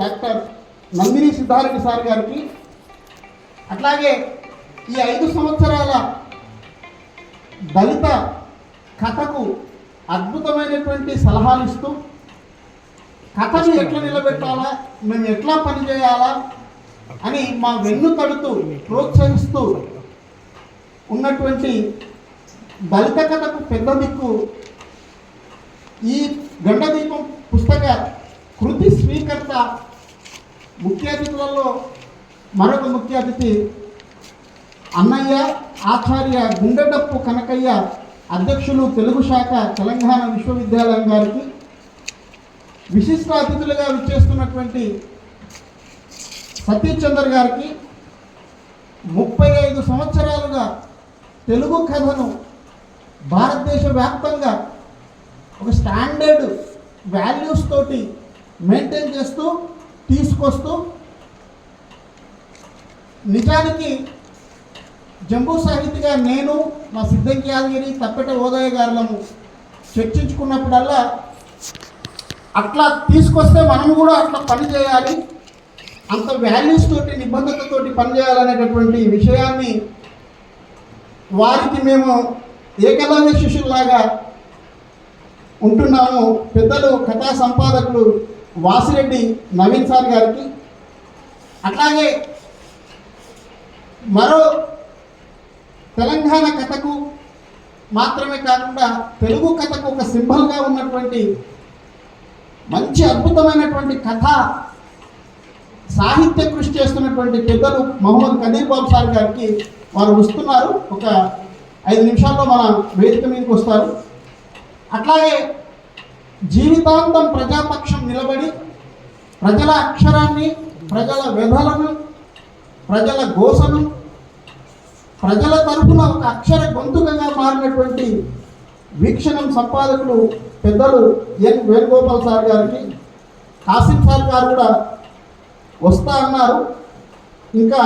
Doctor Nandini Siddha Reddy sir గారికి అట్లాగే ఈ ఐదు సంవత్సరాల దళిత కథకు అద్భుతమైనటువంటి సలహాలు ఇస్తూ కథను ఎట్లా నిలబెట్టాలా మేము ఎట్లా పనిచేయాలా అని మా వెన్ను తడుతూ ప్రోత్సహిస్తూ ఉన్నటువంటి దళిత కథకు పెద్ద దిక్కు ఈ గండదీపం పుస్తక కృతి స్వీకర్త ముఖ్య అతిథులలో మరొక ముఖ్య అతిథి అన్నయ్య ఆచార్య గుండెడప్పు కనకయ్య అధ్యక్షులు తెలుగు శాఖ తెలంగాణ విశ్వవిద్యాలయం గారికి విశిష్ట అతిథులుగా విచ్చేస్తున్నటువంటి సతీష్ గారికి ముప్పై ఐదు సంవత్సరాలుగా తెలుగు కథను భారతదేశ వ్యాప్తంగా ఒక స్టాండర్డ్ వాల్యూస్ తోటి మెయింటైన్ చేస్తూ తీసుకొస్తూ నిజానికి జంబూ సాహితిగా నేను మా సిద్ధంకి యాదగిరి తప్పెట ఓదయ్య గారులను చర్చించుకున్నప్పుడల్లా అట్లా తీసుకొస్తే మనం కూడా అట్లా పని చేయాలి అంత వాల్యూస్ తోటి నిబద్ధతతోటి పనిచేయాలనేటటువంటి విషయాన్ని వారికి మేము ఏకలవ్య శిష్యుల్లాగా ఉంటున్నాము. పెద్దలు కథా సంపాదకులు వాసిరెడ్డి నవీన్ సార్ గారికి అట్లాగే మరో తెలంగాణ కథకు మాత్రమే కాకుండా తెలుగు కథకు ఒక సింబల్గా ఉన్నటువంటి మంచి అద్భుతమైనటువంటి కథ సాహిత్య కృషి చేస్తున్నటువంటి పెద్దలు మహమ్మద్ కదీర్ బాబు సార్ గారికి వారు వస్తున్నారు. ఒక ఐదు నిమిషాల్లో మన వేదిక మీదకి వస్తారు. అట్లాగే జీవితాంతం ప్రజాపక్షం నిలబడి ప్రజల అక్షరాన్ని ప్రజల వ్యధలను ప్రజల గోసను ప్రజల తరఫున ఒక అక్షర గొంతుకగా మారినటువంటి వీక్షణం సంపాదకులు పెద్దలు ఎన్ వేణుగోపాల్ సార్ గారికి కాసిం సార్ గారు కూడా వస్తా అన్నారు. ఇంకా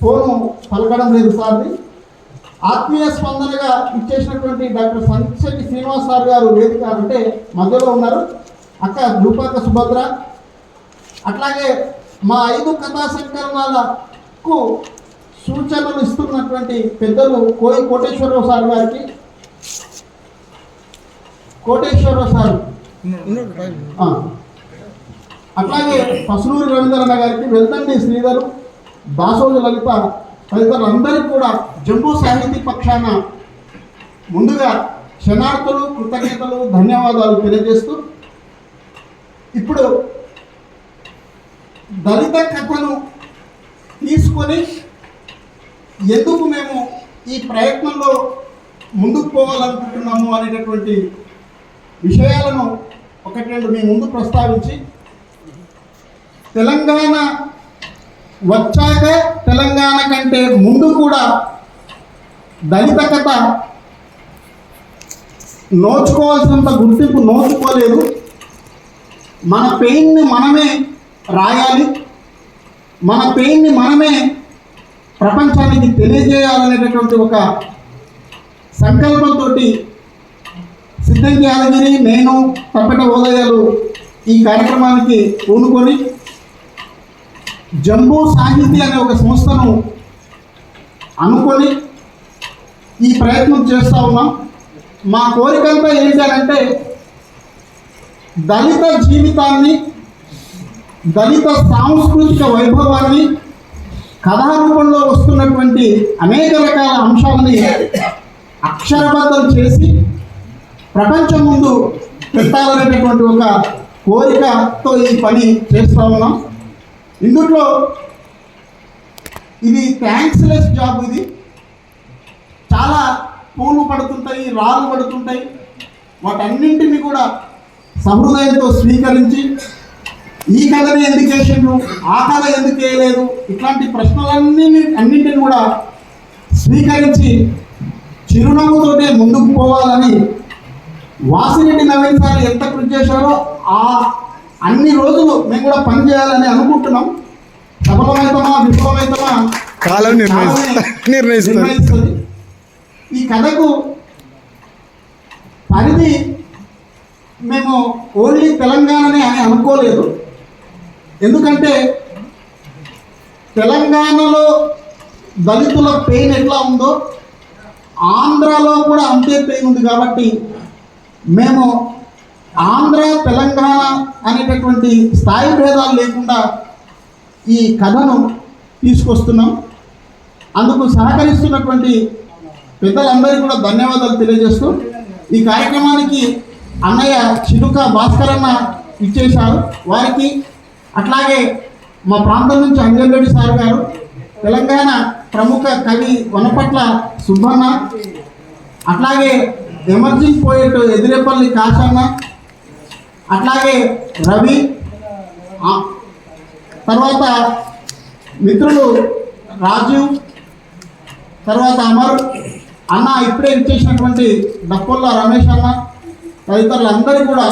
ఫోను పలకడం లేదు సార్ది ఆత్మీయ స్పందనగా ఇచ్చేసినటువంటి డాక్టర్ సంశెట్టి శ్రీనివాస్ సార్ గారు వేదిక అంటే మధ్యలో ఉన్నారు. అక్క రూపాక సుభద్ర. అట్లాగే మా ఐదు కథా సంకలనాలకు సూచనలు ఇస్తున్నటువంటి పెద్దలు కోయి కోటేశ్వరరావు సార్ గారికి. కోటేశ్వరరావు సార్. అట్లాగే పసులూరి రవీంద్రన్న గారికి వెళ్తండి శ్రీధరు బాసోజు లలిత తదితరులందరికీ కూడా జంబూ సాహితీ పక్షాన ముందుగా క్షణార్థులు కృతజ్ఞతలు ధన్యవాదాలు తెలియజేస్తూ ఇప్పుడు దళిత కథను తీసుకొని ఎందుకు మేము ఈ ప్రయత్నంలో ముందుకు పోవాలనుకుంటున్నాము అనేటటువంటి విషయాలను ఒకటి రెండు మీ ముందు ప్రస్తావించి తెలంగాణ వచ్చాక తెలంగాణ కంటే ముందు కూడా దళిత కథ నోచుకోవాల్సినంత గుర్తింపు నోచుకోలేదు. మన పెయిన్ని మనమే రాయాలి. మన పెయిన్ని మనమే ప్రపంచానికి తెలియజేయాలనేటటువంటి ఒక సంకల్పంతో సిద్ధం చేయాలని నేను తప్పట ఓదయాలు ఈ కార్యక్రమానికి పూనుకొని జంబూ సాహితీ అనే ఒక సంస్థను అనుకొని ఈ ప్రయత్నం చేస్తూ ఉన్నాం. మా కోరికంతా ఏంటంటే దళిత జీవితాన్ని దళిత సాంస్కృతిక వైభవాన్ని కథారూపంలో వస్తున్నటువంటి అనేక రకాల అంశాలని అక్షరబద్ధం చేసి ప్రపంచం ముందు పెట్టాలనేటటువంటి ఒక కోరికతో ఈ పని చేస్తూ ఉన్నాం. ఇందులో ఇది థ్యాంక్స్లెస్ జాబ్ ఇది. చాలా పూలు పడుతుంటాయి రాళ్ళు పడుతుంటాయి. వాటన్నింటినీ కూడా సహృదయంతో స్వీకరించి ఈ కథని ఎందుకు చేసిండ్రు ఆ కథ ఎందుకు చేయలేదు ఇట్లాంటి ప్రశ్నలన్నీ అన్నింటిని కూడా స్వీకరించి చిరునవ్వుతోటే ముందుకు పోవాలని వాసిరెడ్డి నవీన్ సార్ ఎంత కృషి చేశారో ఆ అన్ని రోజులు మేము కూడా పని చేయాలని అనుకుంటున్నాం. సఫలమవుతామా విఫలమవుతామా కాలం నిర్ణయిస్తుంది. ఈ కథకు పరిధి మేము ఓన్లీ తెలంగాణనే అని అనుకోలేదు. ఎందుకంటే తెలంగాణలో దళితుల పెయిన్ ఎట్లా ఉందో ఆంధ్రాలో కూడా అంతే పెయిన్ ఉంది కాబట్టి మేము ఆంధ్ర తెలంగాణ అనేటటువంటి స్థాయి భేదాలు లేకుండా ఈ కథను తీసుకొస్తున్నాం. అందుకు సహకరిస్తున్నటువంటి పెద్దలందరికీ కూడా ధన్యవాదాలు తెలియజేస్తూ ఈ కార్యక్రమానికి అన్నయ్య చిలుక భాస్కరన్న ఇచ్చేశారు. వారికి అట్లాగే మా ప్రాంతం నుంచి అంజన్రెడ్డి సార్ గారు తెలంగాణ ప్రముఖ కవి వనపట్ల సుబ్బన్న అట్లాగే ఎమర్జింగ్ పోయేట్ ఎదిరేపల్లి కాశన్న అట్లాగే రవి తర్వాత మిత్రులు రాజీవ్ తర్వాత అమర్ అన్న ఇప్పుడే ఇచ్చేసినటువంటి డప్పొల్ల రమేష్ అన్న తదితరులందరూ కూడా